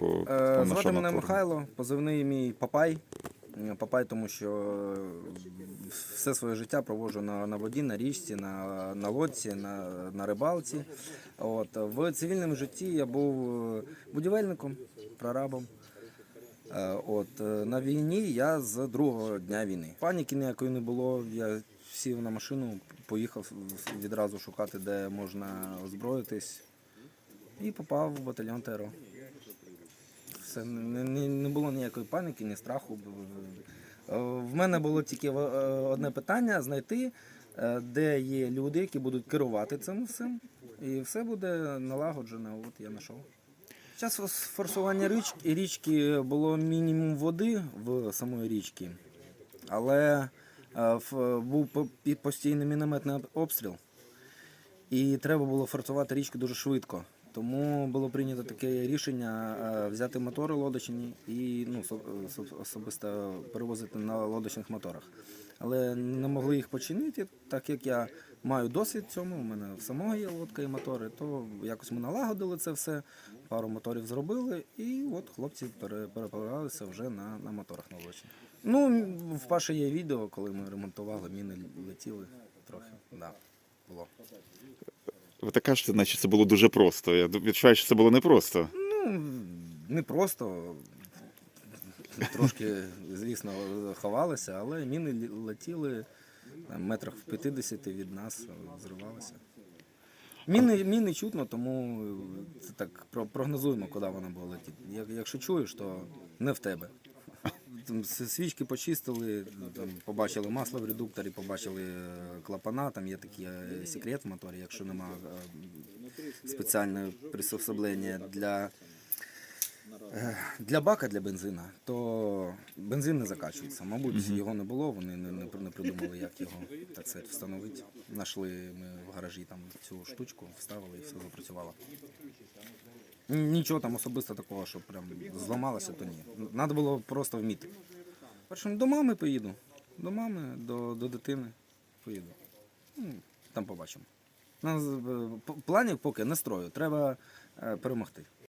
спочатку Е, Звати мене? Михайло, позивний мій Папай. Папай, тому що все своє життя проводжу на, на воді, на річці, на, на лодці, на, на рибалці. От. В цивільному житті я був е, будівельником, прорабом. Е, От. На війні я з другого дня війни. Паніки ніякої не було. Я сів на машину, поїхав відразу шукати, де можна озброїтись. І попав в батальйон ТРО. Все, не, не, не було ніякої паніки, ні страху. Е, В мене було тільки е, одне питання: знайти, е, де є люди, які будуть керувати цим всім. І все буде налагоджено. От я знайшов. Час форсування річ, річки було мінімум води в самої річці, але був постійний мінометний обстріл. І треба було форсувати річку дуже швидко. Тому було прийнято таке рішення е, взяти мотори лодочні і ну, со- со- особисто перевозити на лодочних моторах. Але не могли їх починити, так як я маю досвід цьому, у мене в самого є лодка і мотори, то якось ми налагодили це все, пару моторів зробили, і от хлопці пере- переправлялися вже на, на моторах на лодочних. Ну, в Паші є відео, коли ми ремонтували, міни летіли трохи. Да, було. Ви так кажете, наче це було дуже просто. Я відчуваю, що це було непросто. Ну, не просто. Трошки, звісно, ховалися, але міни летіли там, метрах в 50 від нас, зривалися. Міни, міни чутно, тому це так прогнозуємо, куди вона буде летіти. Якщо чуєш, то не в тебе. Там свічки почистили, там, побачили масло в редукторі, побачили е, клапана, там є такий е, секрет в моторі, якщо нема е, спеціального приспособлення для, для бака для бензина, то бензин не закачується. Мабуть, його не було, вони не, не, не придумали, як його так сказати, встановити. Нашли ми в гаражі там цю штучку, вставили і все запрацювало. Нічого там особисто такого, що прям зламалося, то ні. Треба було просто вміти. Першим до мами поїду. До мами, до, до дитини поїду. Ну, Там побачимо. Е, планів поки не строю. Треба е, перемогти.